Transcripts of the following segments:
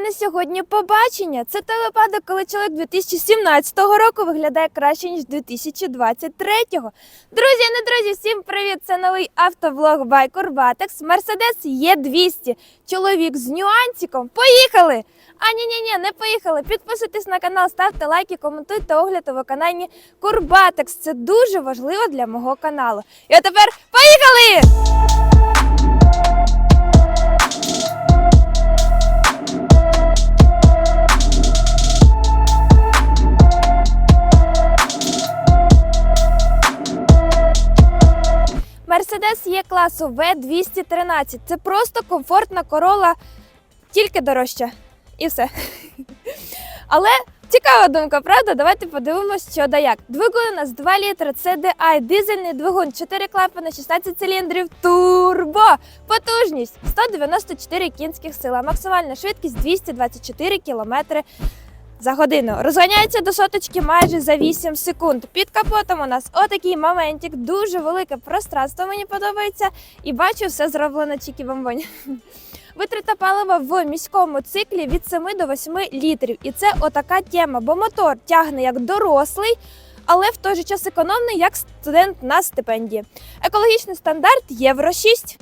мене сьогодні побачення. Це той випадок, коли чоловік 2017 року виглядає краще, ніж 2023-го. Друзі, не друзі, всім привіт! Це новий автоблог by Corvatex. Mercedes Є200. Чоловік з нюансиком. Поїхали! А ні, ні, ні, не поїхали. Підписуйтесь на канал, ставте лайки, коментуйте огляд у виконанні Corvatex. Це дуже важливо для мого каналу. І а тепер поїхали! Мерседес є класу V213. Це просто комфортна корола, тільки дорожча. І все. Але цікава думка, правда? Давайте подивимось, що да як. Двигун у нас 2 літри, CDI, дизельний двигун, 4 клапани, 16 циліндрів, турбо. Потужність 194 кінських сила, максимальна швидкість 224 км за годину. Розганяється до соточки майже за 8 секунд. Під капотом у нас отакий моментик, дуже велике пространство мені подобається. І бачу, все зроблено чікі бомбоні. Витрата палива в міському циклі від 7 до 8 літрів. І це отака тема, бо мотор тягне як дорослий, але в той же час економний, як студент на стипендії. Екологічний стандарт Євро 6.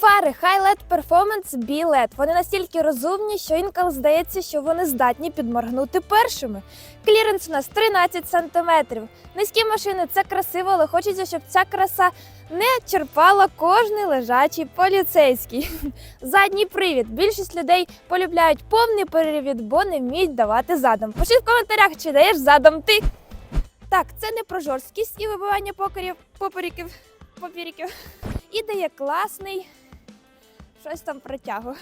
Фари Highlight Performance B-LED. Вони настільки розумні, що інколи здається, що вони здатні підморгнути першими. Кліренс у нас 13 см. Низькі машини це красиво, але хочеться, щоб ця краса не черпала кожний лежачий поліцейський. Задній привід. Більшість людей полюбляють повний перевід, бо не вміють давати задом. Пиши в коментарях, чи даєш задом ти. Так, це не про жорсткість і вибивання покерів, поперіків, попіріків. І дає класний щось там протягу.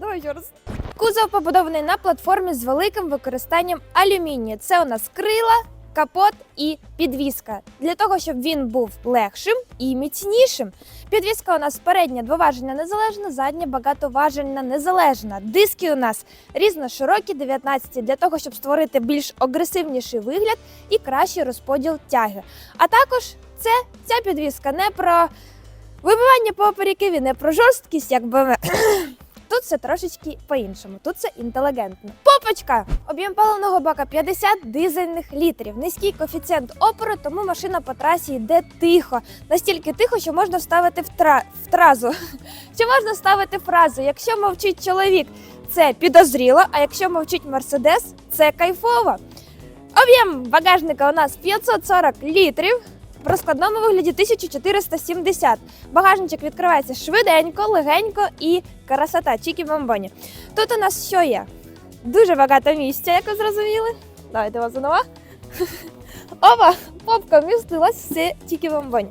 Давай ще раз. Кузов побудований на платформі з великим використанням алюмінію. Це у нас крила, капот і підвіска. Для того, щоб він був легшим і міцнішим. Підвіска у нас передня двоважельна незалежна, задня багатоважельна незалежна. Диски у нас різноширокі, 19, для того, щоб створити більш агресивніший вигляд і кращий розподіл тяги. А також це ця підвіска не про вибивання попереків і не про жорсткість, як BMW. Тут все трошечки по-іншому. Тут все інтелігентно. Попочка! Об'єм паливного бака 50 дизельних літрів. Низький коефіцієнт опору, тому машина по трасі йде тихо. Настільки тихо, що можна вставити в, тра... в тразу. Чи можна ставити фразу? Якщо мовчить чоловік, це підозріло, а якщо мовчить Мерседес, це кайфово. Об'єм багажника у нас 540 літрів. В розкладному вигляді 1470. Багажничок відкривається швиденько, легенько і красота, чікі бомбоні. Тут у нас що є? Дуже багато місця, як ви зрозуміли. Давайте вас знову. Опа, попка вмістилась все тільки бомбоні.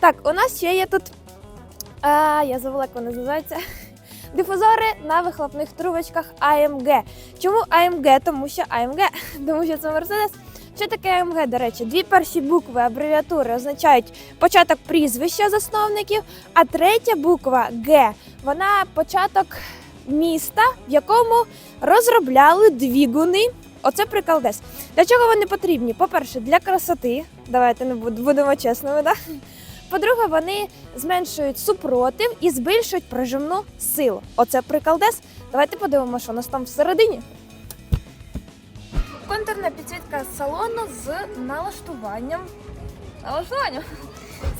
Так, у нас ще є тут. А, я забула, як вони називаються. Дифузори на вихлопних трубочках AMG. Чому AMG? Тому що AMG, тому що це Mercedes. Що таке АМГ, до речі? Дві перші букви абревіатури означають початок прізвища засновників, а третя буква Г вона початок міста, в якому розробляли двігуни. Оце приколдес. Для чого вони потрібні? По-перше, для красоти. Давайте не будемо чесними, да? По-друге, вони зменшують супротив і збільшують прижимну силу. Оце приколдес. Давайте подивимося, що у нас там всередині. Контурна підсвітка салону з налаштуванням. Налаштуванням.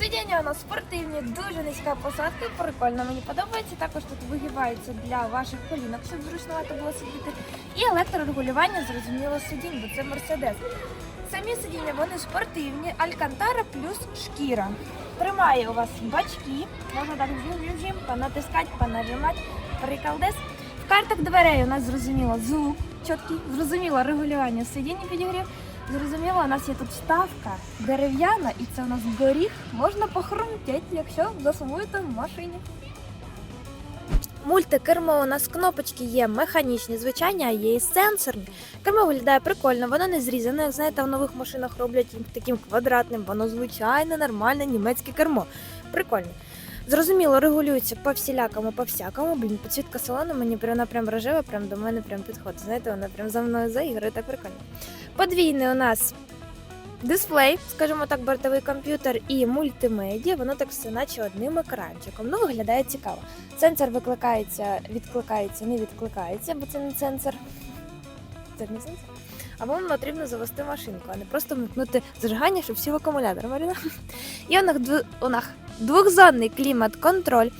Сидіння у нас спортивні, дуже низька посадка, прикольно, мені подобається. Також тут вигибаються для ваших колінок, щоб зручновато було сидіти. І електрорегулювання зрозуміло сидінь, бо це Мерседес. Самі сидіння вони спортивні, алькантара плюс шкіра. Тримає у вас бачки, можна так понатискати, понажимати. Приколдес. В картах дверей у нас зрозуміло звук чіткий, зрозуміло регулювання сидіння підігрів. Зрозуміло, у нас є тут вставка дерев'яна, і це у нас горіх. Можна похрумтять, якщо засумуєте в машині. Мультикермо у нас кнопочки є механічні, звичайні, а є і сенсорні. Кермо виглядає прикольно, воно не зрізане. Як знаєте, в нових машинах роблять таким квадратним, воно звичайне, нормальне німецьке кермо. Прикольно. Зрозуміло, регулюється по всілякому, по всякому. Блін, підсвітка салону мені вона прям рожева, прям до мене прям підходить. Знаєте, вона прям за мною заіграє, так прикольно. Подвійний у нас Дисплей, скажімо так, бортовий комп'ютер і мультимедіа, воно так все наче одним екранчиком. Ну, виглядає цікаво. Сенсор викликається, відкликається, не відкликається, бо це не сенсор. Це не сенсор. Або вам потрібно завести машинку, а не просто вмикнути зажигання, щоб всі в акумулятор Маріна. І у дв- у нас двохзонний клімат-контроль.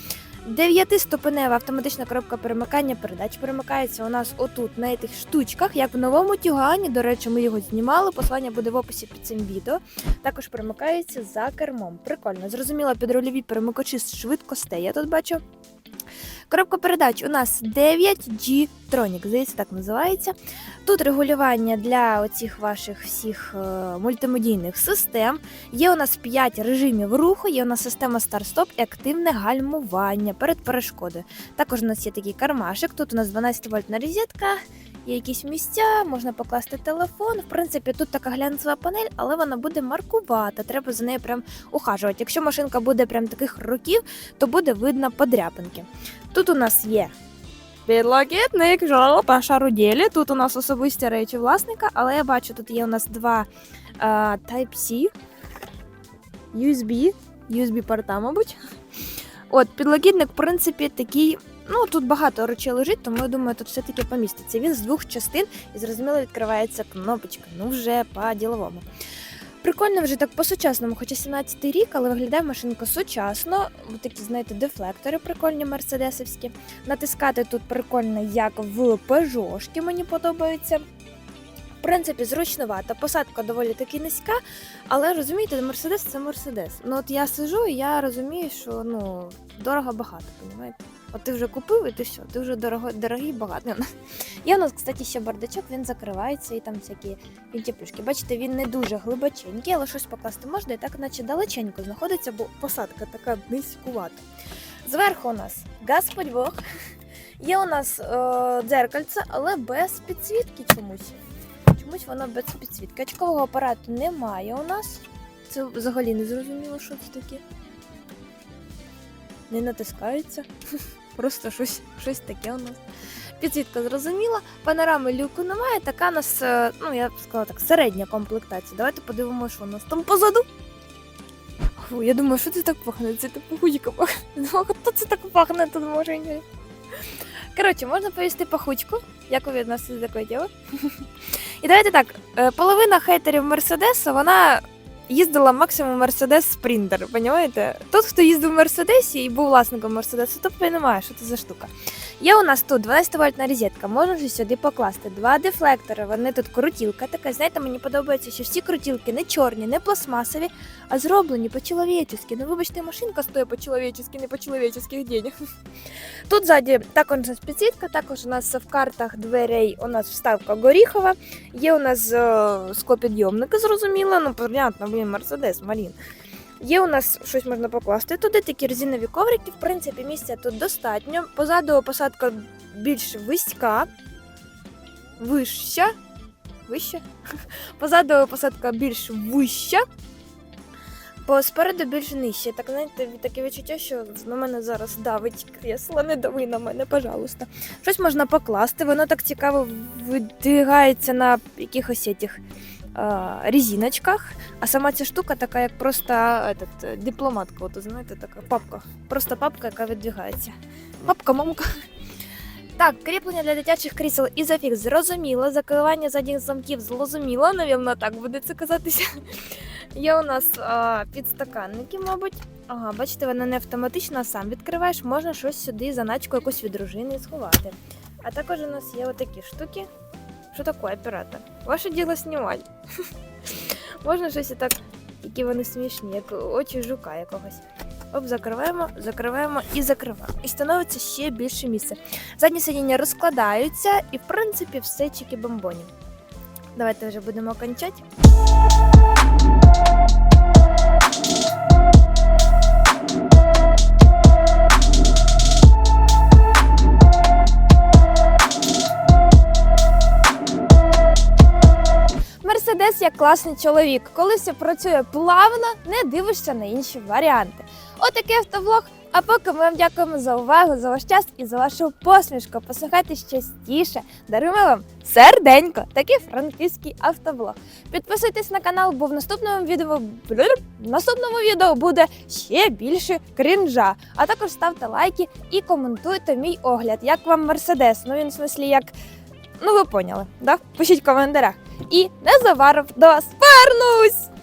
Дев'ятиступенева автоматична коробка перемикання передач перемикається у нас отут на цих штучках, як в новому тюгані. До речі, ми його знімали. Послання буде в описі під цим відео. Також перемикається за кермом. Прикольно. Зрозуміло, підрульові перемикачі швидкостей. Я тут бачу. Коробка передач у нас 9G Tronic, здається, так називається. Тут регулювання для оцих ваших всіх е, мультимедійних систем. Є у нас 5 режимів руху, є у нас система старт-стоп і активне гальмування перед перешкодою. Також у нас є такий кармашик. Тут у нас 12 вольтна розетка, є якісь місця, можна покласти телефон. В принципі, тут така глянцева панель, але вона буде маркувата. Треба за нею прям ухажувати. Якщо машинка буде прям таких років, то буде видно подряпинки. Тут у нас є. Підлокітник, жопа, шарудєлі. Тут у нас особисті речі власника, але я бачу, тут є у нас два е, Type-C, USB, USB порта, мабуть. От, підлокітник, в принципі, такий. Ну, тут багато речей лежить, тому я думаю, тут все-таки поміститься. Він з двох частин і зрозуміло відкривається кнопочка. Ну, вже по-діловому. Прикольно вже так по-сучасному, хоча 17-й рік, але виглядає машинка сучасно. Такі, знаєте, дефлектори прикольні мерседесовські. Натискати тут прикольно, як в Пежошки, мені подобається. В принципі, зручновато. Посадка доволі таки низька, але розумієте, Мерседес це Мерседес. Ну от я сижу і я розумію, що ну дорого багато, розумієте? От ти вже купив і ти все, ти вже дорого, дорогий багато. Є у нас, кстати, ще бардачок, він закривається і там всякі пінтяплюшки. Бачите, він не дуже глибоченький, але щось покласти можна і так, наче далеченько знаходиться, бо посадка така низькувата. Зверху у нас Господь Бог. Є у нас е, дзеркальце, але без підсвітки чомусь. Чомусь воно без підсвітки. Очкового апарату немає у нас. Це взагалі не зрозуміло, що це таке. Не натискається. Просто щось, щось таке у нас. Підсвітка зрозуміла, панорами люку немає, така у нас, е, ну я б сказала так, середня комплектація. Давайте подивимося, що у нас там позаду. Фу, я думаю, що це так пахне? Це типу гудіка пахне. Ну, хто це так пахне тут може? ні? Коротше, можна повісти пахучку, як ви відноситесь до такої. І давайте так, е, половина хейтерів Мерседеса, вона їздила максимум Мерседес Спріндер, понімаєте? Тот, хто їздив в Мерседесі і був власником Мерседесу, то розуміє, що це за штука. Є у нас тут 12 вольтна розетка, можна вже сюди покласти два дефлектори. Вони тут крутілка така. Знаєте, мені подобається, що всі крутілки не чорні, не пластмасові, а зроблені по-чоловічески. Ну, вибачте, машинка стоїть по-чоловічески, не по-чоловіческих денег. Тут ззаді також підсвітка, також у нас в картах дверей у нас вставка горіхова. Є у нас е, склопідйомники, зрозуміло, ну понятно, блін, Мерседес, Марін. Є у нас щось можна покласти туди, такі резинові коврики. В принципі, місця тут достатньо. Позаду посадка більш виська, вища. Вища? Позаду посадка більш вища. Бо спереду більш нижче. Так знаєте, таке відчуття, що на мене зараз давить кресло, не дави на мене, пожалуйста. Щось можна покласти, воно так цікаво видвигається на якихось етих, а, резиночках. А сама ця штука така, як просто этот, е, дипломатка, от, знаєте, така папка. Просто папка, яка віддвигається. Папка, мамка. Так, кріплення для дитячих крісел ізофікс зрозуміло, закривання задніх замків зрозуміло, навірно, так буде це казатися. Є у нас а, підстаканники, мабуть. Ага, бачите, вона не автоматично, а сам відкриваєш, можна щось сюди, заначку якусь від дружини сховати. А також у нас є отакі штуки. Що таке оператор? Ваше діло знімати. Можна щось і так, які вони смішні, як очі жука якогось. Оп, закриваємо, закриваємо і закриваємо. І становиться ще більше місця. Задні сидіння розкладаються, і в принципі все чики бомбоні. Давайте вже будемо кончати. Як класний чоловік. Коли все працює плавно, не дивишся на інші варіанти. Отакий автоблог. А поки ми вам дякуємо за увагу, за ваш час і за вашу посмішку. Посміхайтесь частіше. Даруємо вам серденько, такий франківський автоблог. Підписуйтесь на канал, бо в наступному відео в наступному відео буде ще більше крінжа. А також ставте лайки і коментуйте мій огляд. Як вам Мерседес? Ну він в смислі як. Ну ви поняли, да? Пишіть в коментарях. І незабаром до вас повернусь!